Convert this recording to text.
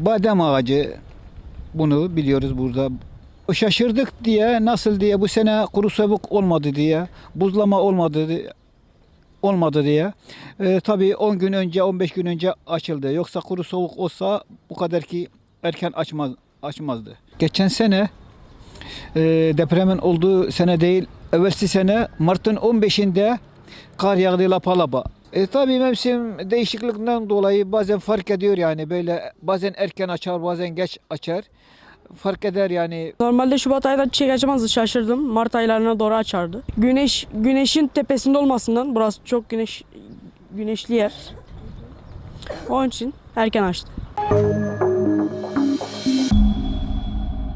Badem ağacı bunu biliyoruz burada. Şaşırdık diye nasıl diye bu sene kuru soğuk olmadı diye buzlama olmadı olmadı diye. Ee, tabii 10 gün önce 15 gün önce açıldı. Yoksa kuru soğuk olsa bu kadar ki erken açmaz açmazdı. Geçen sene e, depremin olduğu sene değil evvelsi sene Mart'ın 15'inde kar yağdı lapa lapa. E tabii mevsim değişikliğinden dolayı bazen fark ediyor yani böyle bazen erken açar bazen geç açar. Fark eder yani Normalde Şubat ayında çiçek açmazdı şaşırdım. Mart aylarına doğru açardı. Güneş güneşin tepesinde olmasından burası çok güneş güneşli yer. Onun için erken açtı.